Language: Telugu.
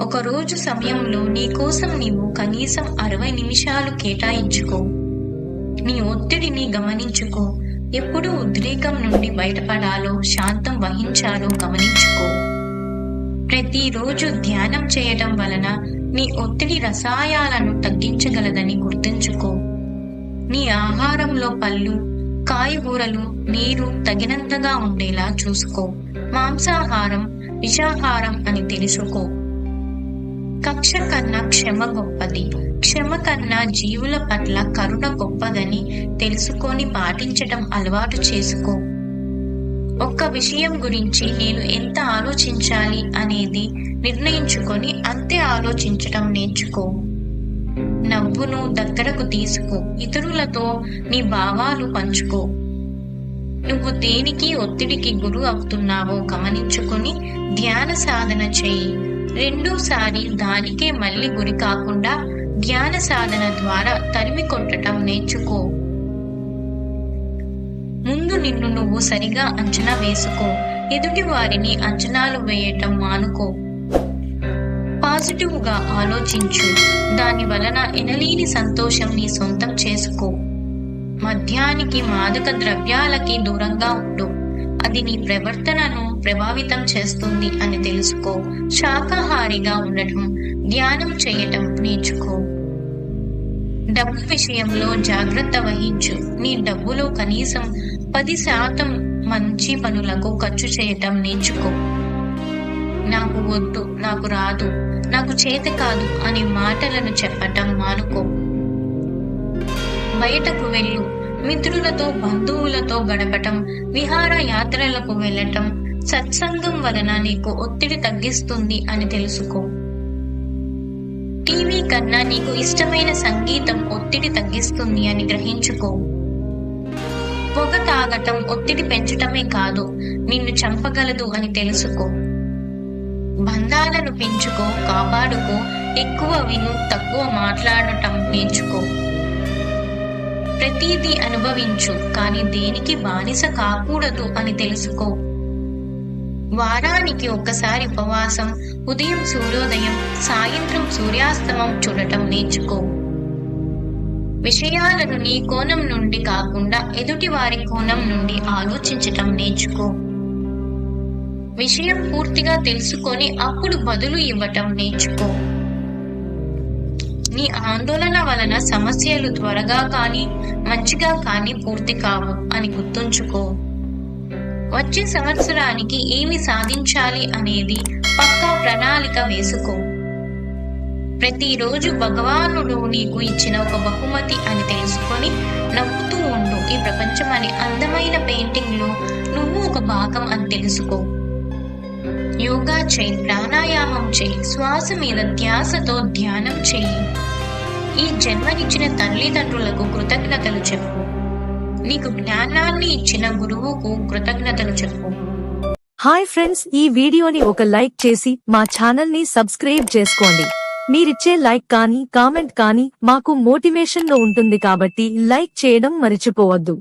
ఒక రోజు సమయంలో నీ కోసం నీవు కనీసం అరవై నిమిషాలు కేటాయించుకో. నీ ఒత్తిడిని గమనించుకో. ఎప్పుడు ఉద్రేకం నుండి బయటపడాలో శాంతం వహించాలో గమనించుకో. ప్రతిరోజు ధ్యానం చేయటం వలన నీ ఒత్తిడి రసాయాలను తగ్గించగలదని గుర్తుంచుకో. నీ ఆహారంలో పళ్ళు కాయగూరలు నీరు తగినంతగా ఉండేలా చూసుకో. మాంసాహారం విషాహారం అని తెలుసుకో. కక్ష కన్నా క్షమ గొప్పది. క్షమ కన్నా జీవుల పట్ల కరుణ గొప్పదని తెలుసుకొని పాటించటం అలవాటు చేసుకో. ఒక్క విషయం గురించి నేను ఎంత ఆలోచించాలి అనేది నిర్ణయించుకొని అంతే ఆలోచించటం నేర్చుకో. నవ్వును దగ్గరకు తీసుకో. ఇతరులతో నీ భావాలు పంచుకో. నువ్వు దేనికి ఒత్తిడికి గురు అవుతున్నావో గమనించుకొని ధ్యాన సాధన చెయ్యి. రెండోసారి దానికే మళ్ళీ గురి కాకుండా ధ్యాన సాధన ద్వారా తరిమి కొట్టటం నేర్చుకో. ముందు నిన్ను నువ్వు సరిగా అంచనా వేసుకో. ఎదుటి వారిని అంచనాలు వేయటం మానుకో. పాజిటివ్గా ఆలోచించు. దాని వలన ఎనలేని సంతోషం నీ సొంతం చేసుకో. మద్యానికి మాదక ద్రవ్యాలకి దూరంగా ఉండు. అది నీ ప్రవర్తనను ప్రభావితం చేస్తుంది అని తెలుసుకో. శాకాహారిగా ఉండటం ధ్యానం చేయటం నేర్చుకో. డబ్బు విషయంలో జాగ్రత్త వహించు. నీ డబ్బులో కనీసం పది శాతం మంచి పనులకు ఖర్చు చేయటం నేర్చుకో. నాకు వద్దు నాకు రాదు నాకు చేత కాదు అనే మాటలను చెప్పటం మానుకో. బయటకు వెళ్ళు. మిత్రులతో బంధువులతో గడపటం విహార యాత్రలకు వెళ్ళటం సత్సంగం వలన నీకు ఒత్తిడి తగ్గిస్తుంది అని తెలుసుకో. టీవీ కన్నా నీకు ఇష్టమైన సంగీతం ఒత్తిడి తగ్గిస్తుంది అని గ్రహించుకో. పొగ తాగటం ఒత్తిడి పెంచటమే కాదు నిన్ను చంపగలదు అని తెలుసుకో. బంధాలను పెంచుకో కాపాడుకో ఎక్కువ విను తక్కువ మాట్లాడటం నేర్చుకో. ప్రతిదీ అనుభవించు కానీ దేనికి బానిస కాకూడదు అని తెలుసుకో. వారానికి ఒక్కసారి ఉపవాసం ఉదయం సూర్యోదయం సాయంత్రం సూర్యాస్తమం చూడటం నేర్చుకో. విషయాలను నీ కోణం నుండి కాకుండా ఎదుటి వారి కోణం నుండి ఆలోచించటం నేర్చుకో. విషయం పూర్తిగా తెలుసుకొని అప్పుడు బదులు ఇవ్వటం నేర్చుకో. నీ ఆందోళన వలన సమస్యలు త్వరగా కానీ మంచిగా కానీ పూర్తి కావు అని గుర్తుంచుకో. వచ్చే సంవత్సరానికి ఏమి సాధించాలి అనేది పక్కా ప్రణాళిక వేసుకో. ప్రతిరోజు భగవానుడు నీకు ఇచ్చిన ఒక బహుమతి అని తెలుసుకొని నవ్వుతూ ఉండు ఈ ప్రపంచం అనే అందమైన పెయింటింగ్లో నువ్వు ఒక భాగం అని తెలుసుకో. యోగా చేయి ప్రాణాయామం చేయి శ్వాస మీద ధ్యాసతో ధ్యానం చేయి. ఈ జన్మనిచ్చిన తల్లిదండ్రులకు కృతజ్ఞతలు చెప్పు. నీకు జ్ఞానాన్ని ఇచ్చిన గురువుకు కృతజ్ఞతలు చెప్పు. హాయ్ ఫ్రెండ్స్ ఈ వీడియోని ఒక లైక్ చేసి మా ఛానల్ని సబ్స్క్రైబ్ చేసుకోండి. మీరిచ్చే లైక్ కానీ కామెంట్ కానీ మాకు మోటివేషన్లో ఉంటుంది కాబట్టి లైక్ చేయడం మరిచిపోవద్దు.